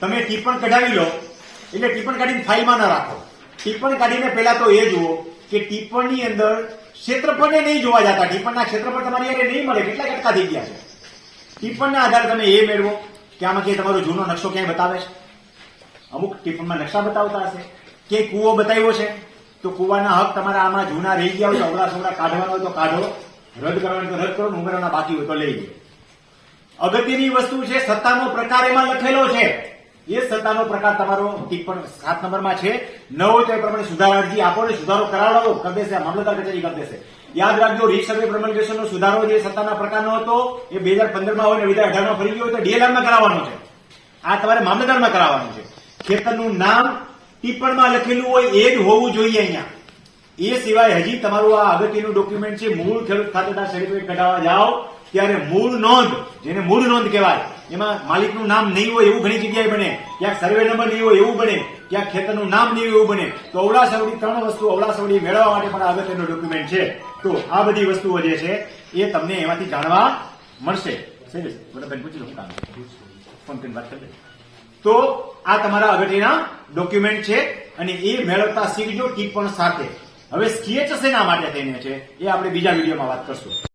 તમે ટિપ્પણ કઢાવી લો, એટલે ટિપ્પણ કાઢીને ફાઇલમાં ન રાખો. ટીપણ કાઢીને પહેલા તો એ જુઓ કે ટિપ્પણની અંદર ક્ષેત્રફળને નહીં જોવા જતા. ટીપણના ક્ષેત્રફળ તમારી યારે નહીં મળે, કેટલા કટકા થઈ ગયા છે. ટિપ્પણના આધારે તમે એ મેળવો કે આમાં કે તમારો જૂનો નકશો ક્યાંય બતાવે છે. અમુક ટિપ્પણમાં નકશા બતાવતા હશે. કે કૂવો બતાવ્યો છે, તો કૂવાના હક તમારા આમાં જૂના રહી ગયા હોય તો અવળા સવડા કાઢવાનો હોય તો કાઢો. રદ કરવાનો તો રદ કરો, ઉમેરવાના બાકી હોય તો લઈ લો. અગત્યની વસ્તુ છે, સત્તાનો પ્રકાર એમાં લખેલો છે. એ સત્તાનો પ્રકાર તમારો ટિપ્પણ સાત નંબરમાં છે. ન હોય તો એ પ્રમાણે સુધારા અરજી આપો ને સુધારો કરાવડાવો, કરી દેશે. મામલતદાર કચેરી કરી દેશે. યાદ રાખજો, રીસર્વે પ્રમોલગેશનનો સુધારો જે સત્તાના પ્રકારનો હતો, એ બે હજાર પંદરમાં હોય ને બે હજાર અઢારમાં ફરી ગયો હોય તો ડીએલઆરમાં કરાવવાનો છે. આ તમારે મામલતદારમાં કરાવવાનું છે. ખેતરનું નામ ટિપ્પણમાં લખેલું હોય એ જ હોવું જોઈએ અહીંયા. એ સિવાય હજી તમારું આ અગત્યનું ડોક્યુમેન્ટ છે, મૂળ ખેડૂત ખાતેદાર સર્ટિફિકેટ કઢાવવા જાઓ. ત્યારે મૂળ નોંધ, જેને મૂળ નોંધ કહેવાય એમાં માલિકનું નામ નહીં હોય એવું ઘણી જગ્યાએ બને. ક્યાંક સર્વે નંબર નહીં હોય એવું બને. ક્યાંક ખેતરનું નામ નહીં હોય એવું બને. તો અવડાસવડી ત્રણ વસ્તુ અવળાસવડી મેળવવા માટે પણ અગત્યનો ડોક્યુમેન્ટ છે. તો આ બધી વસ્તુઓ જે છે, એ તમને એમાંથી જાણવા મળશે. તો આ તમારા અગત્યના ડોક્યુમેન્ટ છે અને એ મેળવતા શીખજો પણ સાથે. હવે સ્કેચ શેના માટે થઈને છે, એ આપણે બીજા વિડીયોમાં વાત કરશું.